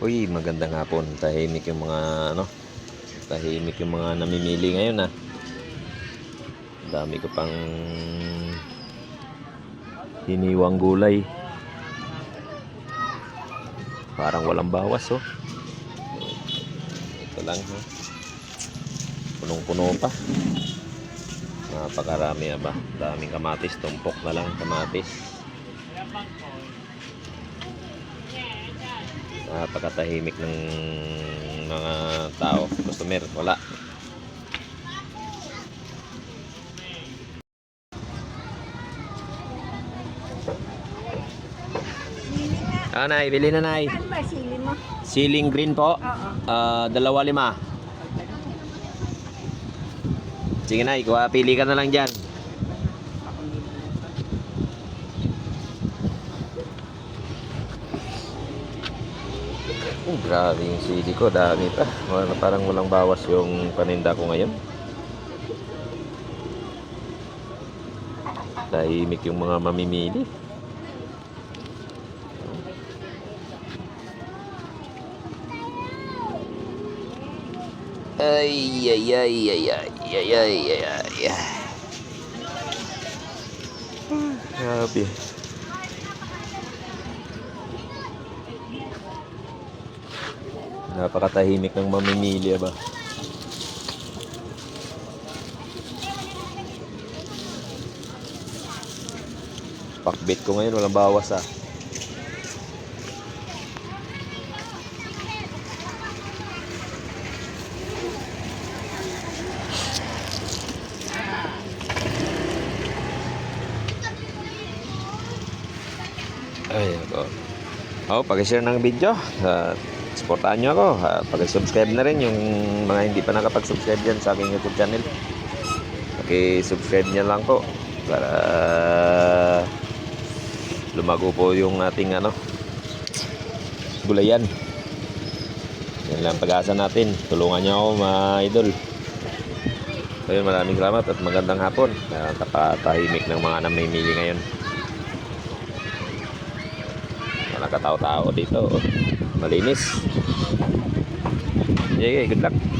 Uy, magandang hapon. Tahimik yung mga ano. Tahimik yung mga namimili ngayon ah. Dami ko pang hiniwang gulay. Parang walang bawas oh. Ito lang ha. Punong-puno pa. Napakarami ah ba. Daming kamatis. Tumpok na lang kamatis. Napakatahimik ng mga tao customer. Wala. Ah nay bili na nay. Saan ba? Sili mo? ceiling green po. Oo. Ah, dalawa lima. Sige nay kuha. Pili ka na lang dyan Oh, grabe yung CD ko. Dami pa. Wala, parang walang bawas yung paninda ko ngayon. Tahimik yung mga mamimili. Ay, ay, ay, ay, ay, ay, ay, ay, ay. Grabe. Napakatahimik ng mamimili ba? Pakbit ko ngayon, walang bawas ah. Ay, ako. Oh, pag-share ng video. Uh, supportahan nyo ako. Uh, pag-subscribe na rin yung mga hindi pa nakapag-subscribe dyan sa aking YouTube channel. Paki-subscribe nyo lang po para lumago po yung ating ano gulayan. Yan lang pag-asa natin. Tulungan nyo ako mga idol. So yun, maraming salamat at magandang hapon. Uh, tapatahimik ng mga namimili ngayon nakatao-tao dito. Malinis. Sige good luck.